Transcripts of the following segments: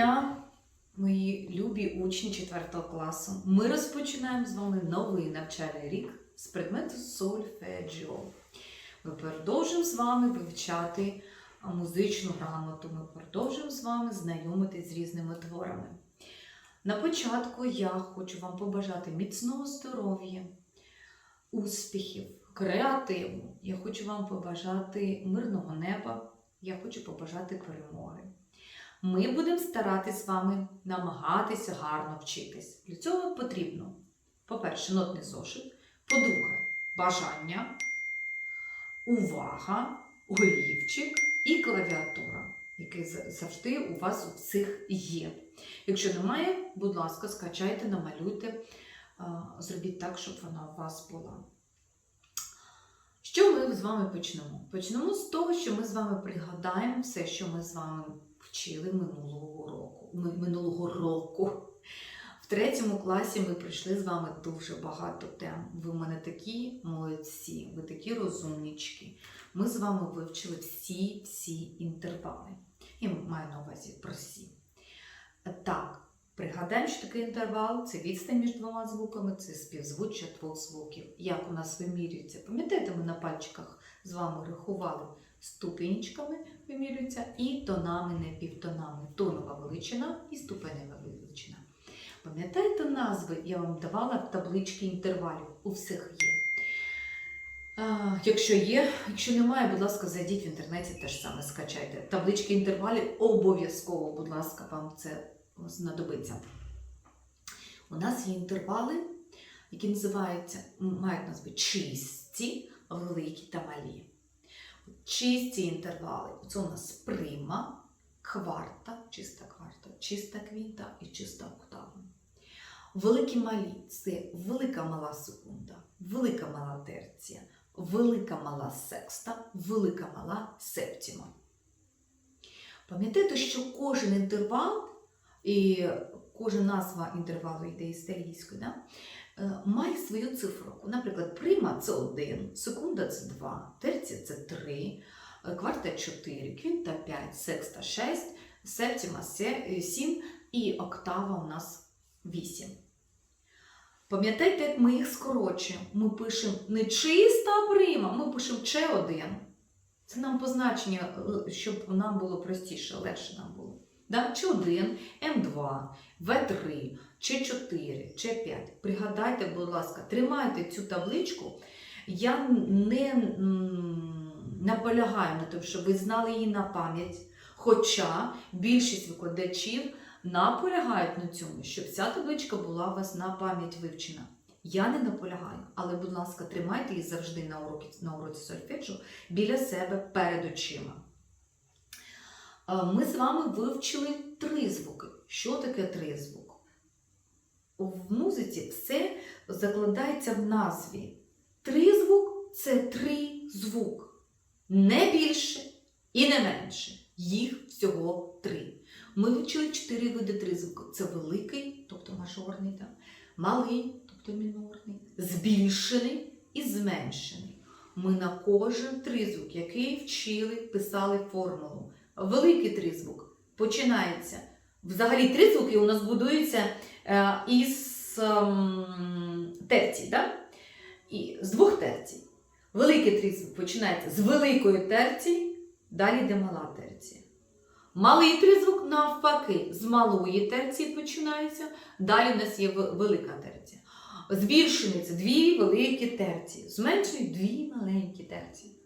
дня, мої любі учні 4 класу. Ми розпочинаємо з вами новий навчальний рік з предмету сольфеджіо. Ми продовжуємо з вами вивчати музичну грамоту. Ми продовжуємо з вами знайомитись з різними творами. На початку я хочу вам побажати міцного здоров'я, успіхів, креативу. Я хочу вам побажати мирного неба. Я хочу побажати перемоги. Ми будемо старатись з вами намагатися гарно вчитись. Для цього потрібно, по-перше, нотний зошит, по-друге, бажання, увага, олівчик і клавіатура, який завжди у вас у всіх є. Якщо немає, будь ласка, скачайте, намалюйте, зробіть так, щоб вона у вас була. Що ми з вами почнемо? Почнемо з того, що ми з вами пригадаємо все, що ми з вами вчили минулого року. Ми- Минулого року. В третьому класі ми пройшли з вами дуже багато тем. Ви в мене такі молодці, ви такі розумнічки. Ми з вами вивчили всі всі інтервали. Я маю на увазі про всі. Так, пригадаємо, що таке інтервал це відстань між двома звуками, це співзвуччя двох звуків. Як у нас вимірюється? Пам'ятаєте, ми на пальчиках з вами рахували ступенечками вимірюється і тонами, не півтонами. Тонова величина і ступенева величина. Пам'ятаєте назви, я вам давала в таблички інтервалів. У всіх є. А, якщо є, якщо немає, будь ласка, зайдіть в інтернеті, теж саме скачайте. Таблички інтервалів обов'язково, будь ласка, вам це знадобиться. У нас є інтервали, які називаються, мають назви чисті, великі та малі. Чисті інтервали. Це у нас прима, кварта, чиста кварта, чиста квінта і чиста октава. Великі малі це велика мала секунда, велика мала терція, велика мала секста, велика мала септіма. Пам'ятайте, що кожен інтервал і кожна назва інтервалу йде італійською, да? е, має свою цифру. Наприклад, прима це 1, секунда це 2, терція це 3, е, кварта 4, квінта 5, секста 6, септіма 7 і октава у нас 8. Пам'ятайте, як ми їх скорочуємо. Ми пишемо не чиста прима, ми пишемо Ч1. Це нам позначення, е, щоб нам було простіше, легше нам було. Да? Ч1, М2, В3, Ч4, Ч5. Пригадайте, будь ласка, тримайте цю табличку. Я не наполягаю на тому, щоб ви знали її на пам'ять. Хоча більшість викладачів наполягають на цьому, щоб ця табличка була у вас на пам'ять вивчена. Я не наполягаю, але, будь ласка, тримайте її завжди на уроці, на уроці сольфеджу біля себе перед очима. Е, Ми з вами вивчили три звуки. Що таке тризвук? В музиці все закладається в назві. Тризвук це три звук. Не більше і не менше. Їх всього три. Ми вивчили чотири види тризвуку. Це великий, тобто мажорний, так, малий, тобто мінорний, збільшений і зменшений. Ми на кожен тризвук, який вчили, писали формулу. Великий тризвук починається. Взагалі тризвуки у нас будуються е, із ем, терцій, да? і, з двох терцій. Великий тризвук починається з великої терції, далі йде мала терція. Малий тризвук навпаки, з малої терції починається, далі у нас є велика терція. Збільшений це дві великі терції, зменшений дві маленькі терції.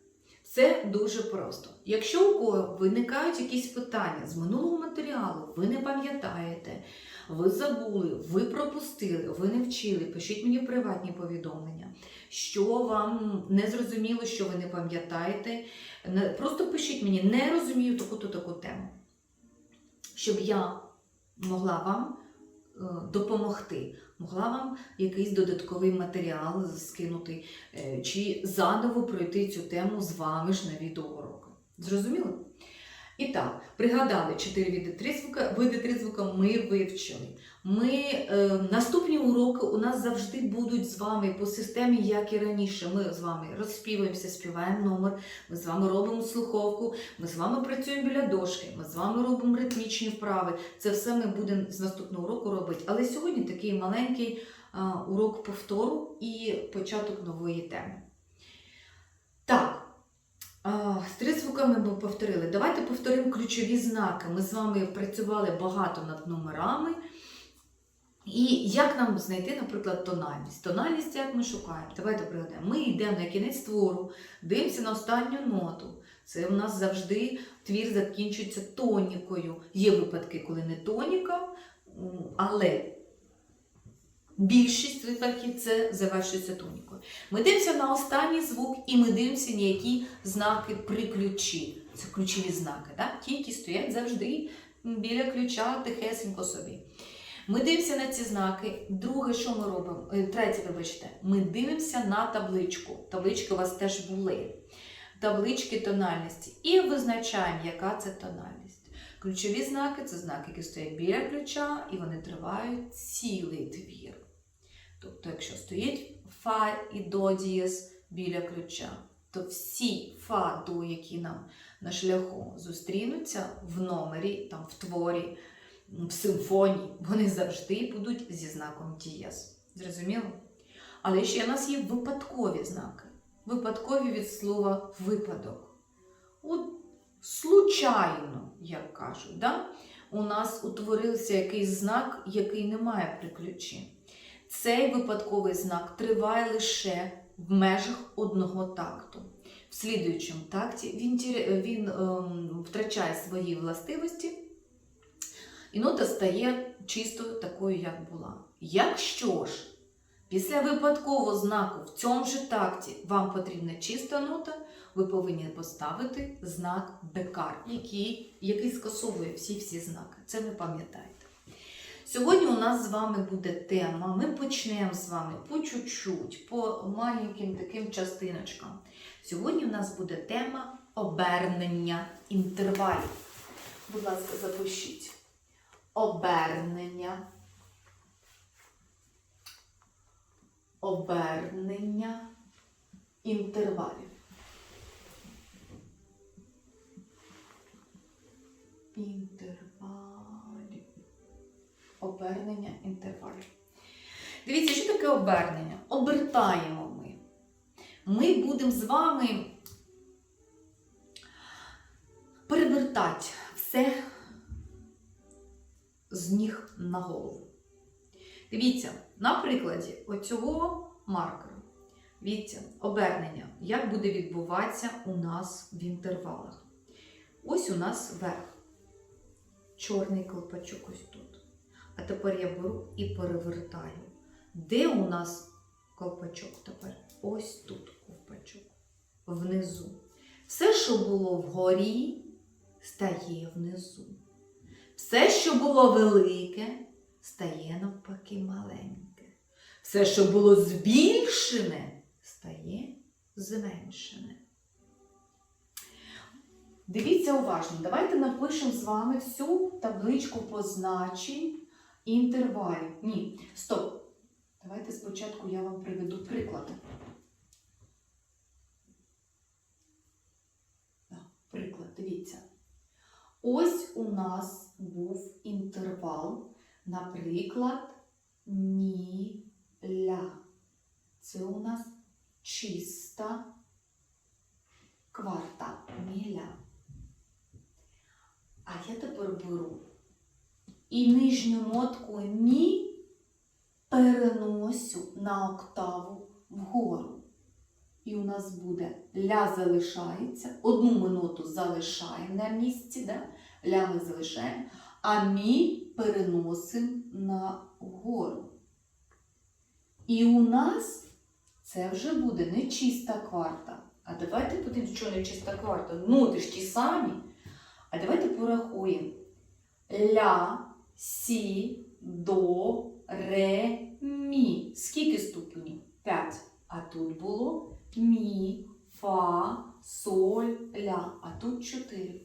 Це дуже просто. Якщо у кого виникають якісь питання з минулого матеріалу, ви не пам'ятаєте, ви забули, ви пропустили, ви не вчили, пишіть мені приватні повідомлення. Що вам не зрозуміло, що ви не пам'ятаєте, просто пишіть мені, не розумію таку-то таку тему, щоб я могла вам допомогти, могла вам якийсь додатковий матеріал скинути, е, чи заново пройти цю тему з вами ж на відеоуроки. Зрозуміло? І так, пригадали чотири види тризвука, види тризвука ми вивчили. Ми, е, наступні уроки у нас завжди будуть з вами по системі, як і раніше. Ми з вами розспівуємося, співаємо номер, ми з вами робимо слуховку, ми з вами працюємо біля дошки, ми з вами робимо ритмічні вправи. Це все ми будемо з наступного уроку робити. Але сьогодні такий маленький е, урок повтору і початок нової теми. Так. З тризвуками ми повторили. Давайте повторимо ключові знаки. Ми з вами працювали багато над номерами. І як нам знайти, наприклад, тональність? Тональність, як ми шукаємо? Давайте пригадаємо. Ми йдемо на кінець твору, дивимося на останню ноту. Це у нас завжди твір закінчується тонікою. Є випадки, коли не тоніка, але більшість випадків це завершується тонікою. Ми дивимося на останній звук і ми дивимося на які знаки при ключі. Це ключові знаки, да? ті, які стоять завжди біля ключа тихесенько собі. Ми дивимося на ці знаки. Друге, що ми робимо? Е, Третє, вибачте, ми дивимося на табличку. Таблички у вас теж були. Таблички тональності. І визначаємо, яка це тональність. Ключові знаки це знаки, які стоять біля ключа, і вони тривають цілий твір. Тобто, якщо стоїть фа і до дієс біля ключа, то всі фа до, які нам на шляху зустрінуться в номері, там, в творі, в симфонії, вони завжди будуть зі знаком дієс. Зрозуміло? Але ще в нас є випадкові знаки. Випадкові від слова випадок. От случайно, як кажуть, да? у нас утворився якийсь знак, який не має при ключі. Цей випадковий знак триває лише в межах одного такту. В слідуючому такті він, він ем, втрачає свої властивості, і нота стає чистою такою, як була. Якщо ж після випадкового знаку в цьому ж такті вам потрібна чиста нота, ви повинні поставити знак бекар, який, який скасовує всі-всі знаки. Це ви пам'ятаєте. Сьогодні у нас з вами буде тема. Ми почнемо з вами по чуть-чуть, по маленьким таким частиночкам. Сьогодні у нас буде тема обернення інтервалів. Будь ласка, запишіть. Обернення. Обернення інтервалів. Інтервалів. Обернення інтервалів. Дивіться, що таке обернення? Обертаємо ми. Ми будемо з вами перевертати все з ніг на голову. Дивіться, на прикладі оцього маркера. Дивіться, обернення, як буде відбуватися у нас в інтервалах. Ось у нас верх. Чорний колпачок ось тут. А тепер я беру і перевертаю. Де у нас колпачок тепер? Ось тут ковпачок. Внизу. Все, що було вгорі, стає внизу. Все, що було велике, стає навпаки маленьке. Все, що було збільшене, стає зменшене. Дивіться уважно, давайте напишемо з вами всю табличку позначень інтервалів. Ні, стоп. Давайте спочатку я вам приведу приклад. Приклад, дивіться. Ось у нас був інтервал, наприклад, мі-ля. Це у нас чиста кварта міля. А я тепер беру і нижню нотку мі переносю на октаву вгору. І у нас буде ля залишається, одну ми ноту залишаємо на місці, да? ля ми залишаємо, а мі переносимо на вгору. І у нас це вже буде не чиста кварта. А давайте подивимось, що не чиста кварта. Ноти ж ті самі. А давайте порахуємо. Ля, сі, до, ре, мі. Скільки ступенів? П'ять. А тут було мі, фа, соль, ля. А тут чотири.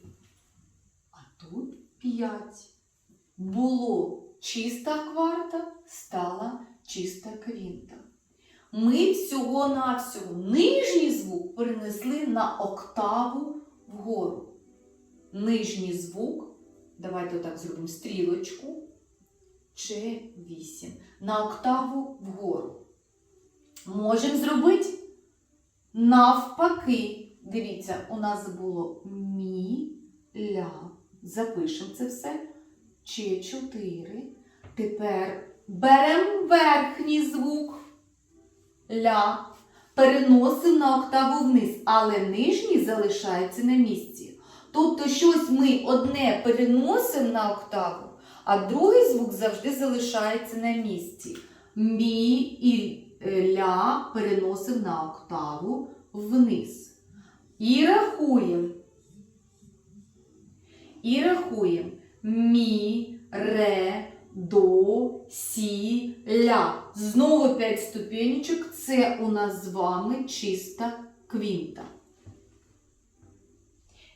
5. Було чиста кварта, стала чиста квінта. Ми всього-навсього нижній звук перенесли на октаву вгору. Нижній звук, давайте отак зробимо стрілочку, Ч8. На октаву вгору. Можемо зробити навпаки. Дивіться, у нас було мі, ля. Запишемо це все. Ч4. Тепер беремо верхній звук ля, переносимо на октаву вниз, але нижній залишається на місці. Тобто щось ми одне переносимо на октаву, а другий звук завжди залишається на місці. Мі і е, ля переносимо на октаву вниз. І рахуємо. І рахуємо. Мі, ре, до, сі, ля. Знову 5 ступенечок. Це у нас з вами чиста квінта.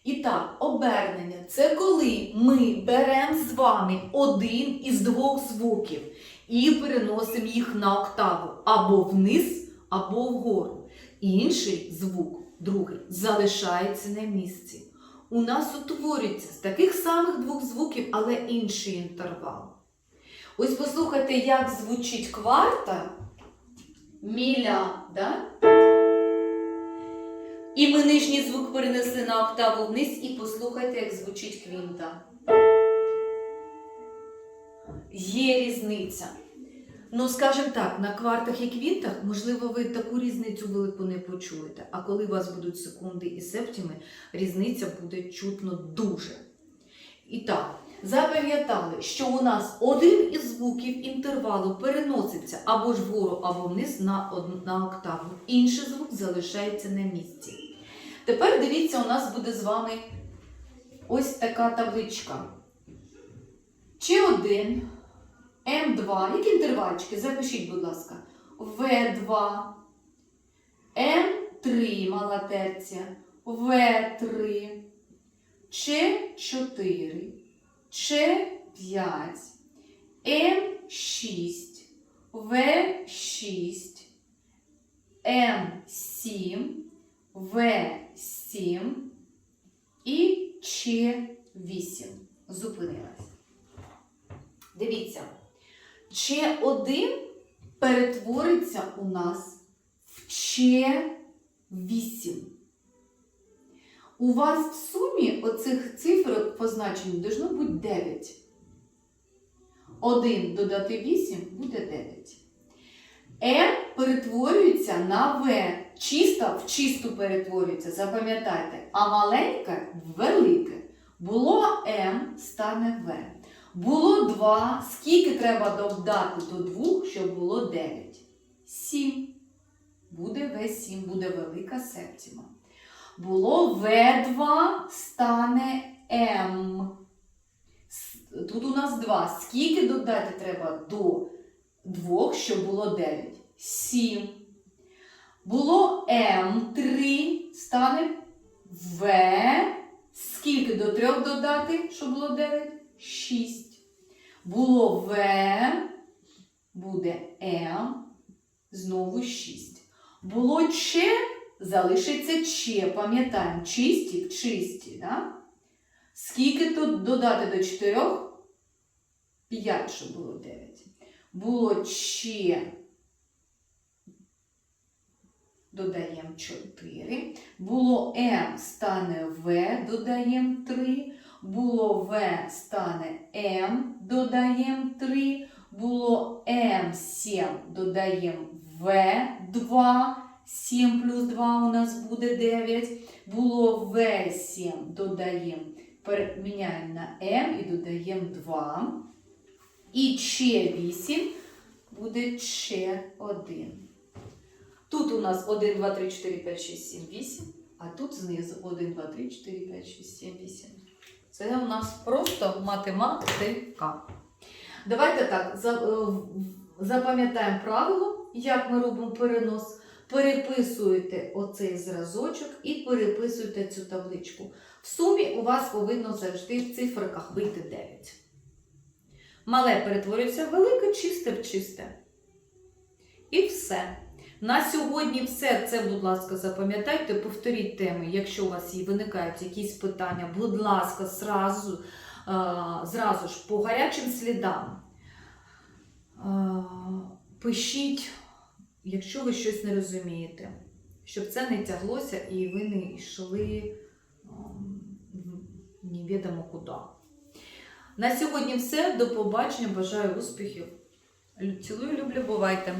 І так, обернення це коли ми беремо з вами один із двох звуків і переносимо їх на октаву або вниз, або вгору. Інший звук, другий, залишається на місці. У нас утворюється з таких самих двох звуків, але інший інтервал. Ось послухайте, як звучить кварта. Міля, да? І ми нижній звук перенесли на октаву вниз і послухайте, як звучить квінта. Є різниця. Ну, скажімо так, на квартах і квінтах, можливо, ви таку різницю велику не почуєте. А коли у вас будуть секунди і септіми, різниця буде чутно дуже. І так, запам'ятали, що у нас один із звуків інтервалу переноситься або ж вгору, або вниз на, од- на октаву. Інший звук залишається на місці. Тепер дивіться, у нас буде з вами ось така табличка. Ч1, М2, які інтервальчики? Запишіть, будь ласка. В2, М3, мала терція, В3, Ч4, Ч5, М6, В6, М7, В7 і Ч8. Зупинилась. Дивіться, Ч1 перетвориться у нас в Ч8. У вас в сумі оцих цифр позначень должно бути 9. 1 додати 8 буде 9. М перетворюється на В. Чиста в чисту перетворюється, запам'ятайте. А маленька в велике. Було М, стане В. Було 2. Скільки треба додати до 2, щоб було 9? 7. Буде В7, буде велика септіма. Було В2, стане М. Тут у нас 2. Скільки додати треба до 2, щоб було 9? 7. Було М3, стане В. Скільки до 3 додати, щоб було 9? 6. Було В, буде М, знову 6. Було Ч, залишиться Ч, пам'ятаємо, чисті чисті. Да? Скільки тут додати до 4? 5, щоб було 9. Було Ч, додаємо 4. Було М, стане В, додаємо 3. Було В, стане М, додаємо 3. Було М7, додаємо В2. 7 плюс 2 у нас буде 9. Було В7, додаємо, переміняємо на М і додаємо 2. І Ч8 буде Ч1. Тут у нас 1, 2, 3, 4, 5, 6, 7, 8. А тут знизу 1, 2, 3, 4, 5, 6, 7, 8. Це у нас просто математика. Давайте так, е, запам'ятаємо правило, як ми робимо перенос. переписуєте оцей зразочок і переписуєте цю табличку. В сумі у вас повинно завжди в циферках вийти 9. Мале перетворюється в велике, чисте в чисте. І все. На сьогодні все. Це, будь ласка, запам'ятайте, повторіть теми. Якщо у вас виникають якісь питання, будь ласка, зразу, зразу ж по гарячим слідам. Пишіть, якщо ви щось не розумієте, щоб це не тяглося і ви не йшли в- невідомо куди. На сьогодні все. До побачення. Бажаю успіхів. Цілую, люблю, бувайте!